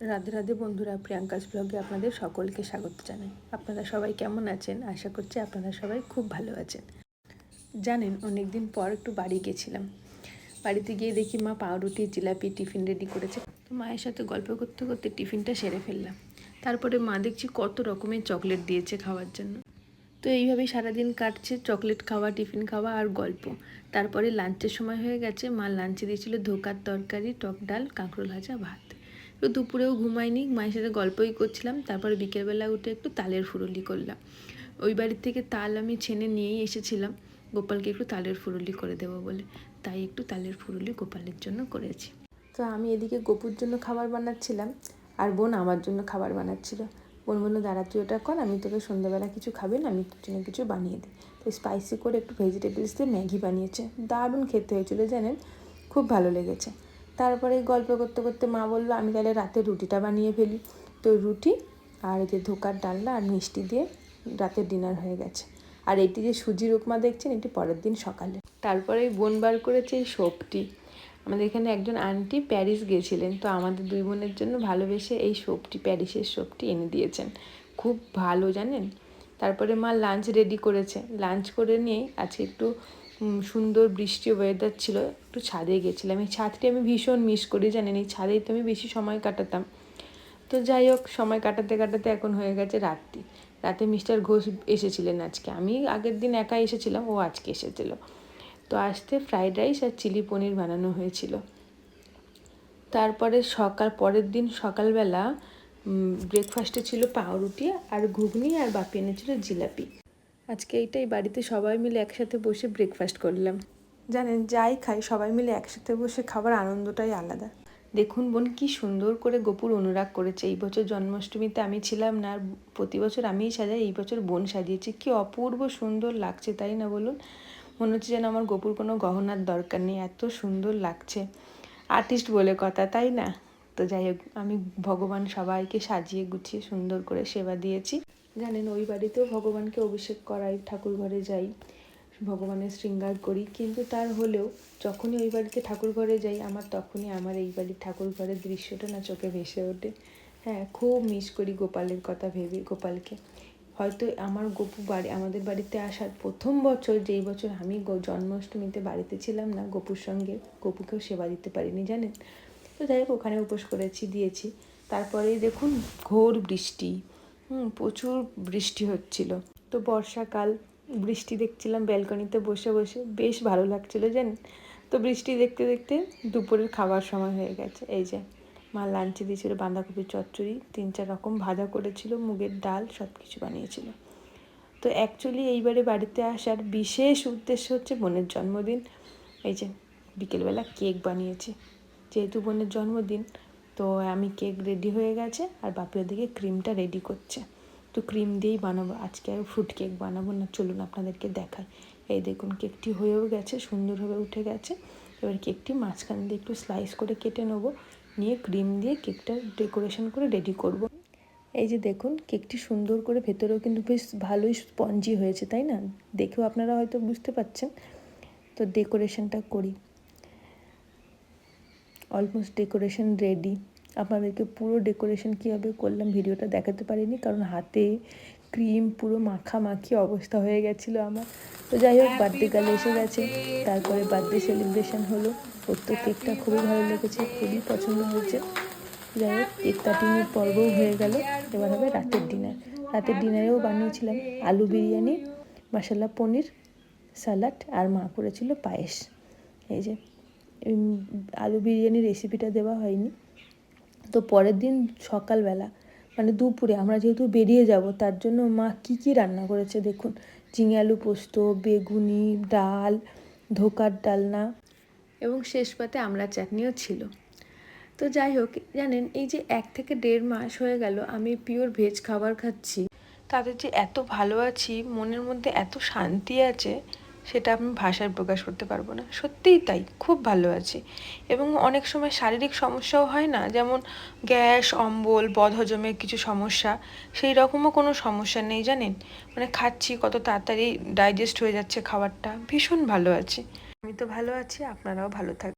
রাধে রাধে বন্ধুরা, প্রিয়াঙ্কাস ব্লগে আপনাদের সকলকে স্বাগত জানাই। আপনারা সবাই কেমন আছেন? আশা করছি আপনারা সবাই খুব ভালো আছেন। জানেন অনেক দিন পর একটু বাড়ি গেছিলাম। বাড়িতে গিয়ে দেখি মা পাউরুটি, জিলাপি, টিফিন রেডি করেছে। তো মায়ের সাথে গল্প করতে করতে টিফিনটা সেরে ফেললাম। তারপরে মা দেখছি কত রকমের চকলেট দিয়েছে খাওয়ার জন্য। তো এইভাবেই সারাদিন কাটছে চকলেট খাওয়া, টিফিন খাওয়া আর গল্প। তারপরে লাঞ্চের সময় হয়ে গেছে, মা লাঞ্চে দিয়েছিল ধোকার তরকারি, টক ডাল, কাঁকরোল ভাজা, ভাত। তো দুপুরেও ঘুমাইনি, মায়ের সাথে গল্পই করছিলাম, তারপরে বিকেলবেলা উঠে একটু তালের ফুরুলি করলাম। ওই বাড়ির থেকে তাল আমি ছেনে নিয়েই এসেছিলাম, গোপালকে একটু তালের ফুরুলি করে দেবো বলে। তাই একটু তালের ফুরুলি গোপালের জন্য করেছি। তো আমি এদিকে গোপুর জন্য খাবার বানাচ্ছিলাম, আর বোন আমার জন্য খাবার বানাচ্ছিল। বোন বলল, দাঁড়া, তুই ওটা কর, আমি তোকে সন্ধ্যাবেলা কিছু খাবে না, আমি তোর জন্য কিছু বানিয়ে দিই। তো স্পাইসি করে একটু ভেজিটেবলস দিয়ে ম্যাগি বানিয়েছে। দারুণ খেতে হয়েছিল, জানেন? খুব ভালো লেগেছে। তারপরে গল্প করতে করতে মা বলল, আমি তাহলে রাতে রুটিটা বানিয়ে ফেলি। তো রুটি আর এই যে ধোকার ডালনা আর মিষ্টি দিয়ে রাতের ডিনার হয়ে গেছে। আর এটি যে সুজির উপমা দেখছেন, এটি পরের দিন সকালে। তারপরে বোন বার করেছে এই সোপটি। আমাদের এখানে একজন আন্টি প্যারিস গিয়েছিলেন, তো আমাদের দুই বোনের জন্য ভালোবেসে এই সোপটি, প্যারিসের সোপটি এনে দিয়েছেন। খুব ভালো, জানেন? তারপরে মা লাঞ্চ রেডি করেছে। লাঞ্চ করে নিয়ে আজকে একটু সুন্দর বৃষ্টি ওয়েদার ছিল, একটু ছাদে গেছিলাম। এই ছাদটি আমি ভীষণ মিস করি, জানেন, এই ছাদেই তো আমি বেশি সময় কাটাতাম। তো যাই হোক, সময় কাটাতে কাটাতে এখন হয়ে গেছে রাত্রি। রাতে মিস্টার ঘোষ এসেছিলেন আজকে। আমি আগের দিন একা এসেছিলাম, ও আজকে এসেছিল। তো আসতে ফ্রাইড রাইস আর চিলি পনির বানানো হয়েছিল। তারপরে সকাল, পরের দিন সকালবেলা ব্রেকফাস্টে ছিল পাউরুটি আর ঘুগনি আর বাপি এনেছিল জিলাপি। আজকে এইটাই বাড়িতে সবাই মিলে একসাথে বসে ব্রেকফাস্ট করলাম। জানেন যাই খাই সবাই মিলে একসাথে বসে খাবার আনন্দটাই আলাদা। দেখুন বোন কি সুন্দর করে গোপুর অনুরাগ করেছে। এই বছর জন্মাষ্টমীতে আমি ছিলাম না আর প্রতি বছর আমিই সাজাই এই বছর বোন সাজিয়েছি। কি অপূর্ব সুন্দর লাগছে তাই না বলুন? মনে হচ্ছে যেন আমার গোপুর কোনো গহনার দরকার নেই এত সুন্দর লাগছে। আর্টিস্ট বলে কথা তাই না? তো যাই হোক আমি ভগবান সবাইকে সাজিয়ে গুছিয়ে সুন্দর করে সেবা দিয়েছি। জানেন, ওই বাড়িতেও ভগবানকে অভিষেক করাই ঠাকুর ঘরে যাই, ভগবানের শৃঙ্গার করি। কিন্তু তার হলেও যখনই ওই বাড়িতে ঠাকুর ঘরে যাই, আমার তখনই আমার এই বাড়ির ঠাকুর ঘরের দৃশ্যটা না চোখে ভেসে ওঠে। হ্যাঁ খুব মিস করি গোপালের কথা ভেবে, গোপালকে। হয়তো আমার গপু বাড়ি, আমাদের বাড়িতে আসার প্রথম বছর, যেই বছর আমি জন্মাষ্টমীতে বাড়িতে ছিলাম না, গপুর সঙ্গে গপুকেও সেবা দিতে পারিনি, জানেন? তো যাই হোক, ওখানে উপোস করেছি, দিয়েছি। তারপরে দেখুন, ঘোর বৃষ্টি। হুম, প্রচুর বৃষ্টি হচ্ছিল। তো বর্ষাকাল, বৃষ্টি দেখছিলাম ব্যালকনিতে বসে বসে, বেশ ভালো লাগছিল জানেন? তো বৃষ্টি দেখতে দেখতে দুপুরের খাবার সময় হয়ে গেছে। এই যে, মা লাঞ্চে দিয়েছিল বাঁধাকপির চচ্চড়ি, তিন চার রকম ভাজা করেছিল, মুগের ডাল সব কিছু বানিয়েছিল। তো অ্যাকচুয়ালি এইবারে বাড়িতে আসার বিশেষ উদ্দেশ্য হচ্ছে বোনের জন্মদিন। এই যে, বিকেলবেলা কেক বানিয়েছে। যেহেতু বোনের জন্মদিন তো আমি কেক রেডি হয়ে গেছে আর বাপি ওদিকে ক্রিমটা রেডি করছে। তো ক্রিম দিয়েই বানাবো। আজকে আর ফ্রুট কেক বানাবো না, চলুন আপনাদেরকে দেখাই। এই দেখুন কেকটি হয়েও গেছে, সুন্দরভাবে উঠে গেছে। এবার কেকটি মাঝখান দিয়ে একটু স্লাইস করে কেটে নেব। নিয়ে ক্রিম দিয়ে কেকটা ডেকোরেশন করে রেডি করব। এই যে দেখুন কেকটি সুন্দর করে ভেতরেও কিন্তু বেশ ভালোই স্পঞ্জি হয়েছে, তাই না? দেখেও আপনারা হয়তো বুঝতে পারছেন। তো ডেকোরেশনটা করি। অলমোস্ট ডেকোরেশন রেডি আপনাদেরকে পুরো ডেকোরেশন কীভাবে করলাম ভিডিওটা দেখাতে পারিনি কারণ হাতে ক্রিম পুরো মাখামাখি অবস্থা হয়ে গেছিল আমার। তো যাই হোক বার্থডে গাল এসে গেছে তারপরে বার্থডে সেলিব্রেশন হলো। ওর তো কেকটা খুবই ভালো লেগেছে খুবই পছন্দ হয়েছে। যাই হোক কেক কাটিংয়ের পর্বও হয়ে গেল। এবার হবে রাতের ডিনার রাতের ডিনারেও বানিয়েছিলাম আলু বিরিয়ানি মশলা পনির স্যালাড আর মা করেছিল পায়েস। এই যে আলু বিরিয়ানি রেসিপিটা দেওয়া হয়নি। তো পরের দিন সকালবেলা মানে দুপুরে আমরা যেহেতু বেরিয়ে যাব, তার জন্য মা কী কী রান্না করেছে দেখুন। চিংড়ি আলু পোস্ত, বেগুনি, ডাল, ধোকার ডালনা এবং শেষ পাতে আমরা চাটনিও ছিল। তো যাই হোক, জানেন এই যে এক থেকে দেড় মাস হয়ে গেল, আমি পিওর ভেজ খাবার খাচ্ছি। তাদের যে এত ভালো আছি মনের মধ্যে এত শান্তি আছে সেটা আমি ভাষায় প্রকাশ করতে পারব না। সত্যিই তাই, খুব ভালো আছি। এবং অনেক সময় শারীরিক সমস্যাও হয় না, যেমন গ্যাস, অম্বল, বদহজমের কিছু সমস্যা, সেই রকমও কোনো সমস্যা নেই, জানেন? মানে খাচ্ছি, কত তাড়াতাড়ি ডাইজেস্ট হয়ে যাচ্ছে খাবারটা, ভীষণ ভালো আছি। আমি তো ভালো আছি, আপনারাও ভালো থাকবেন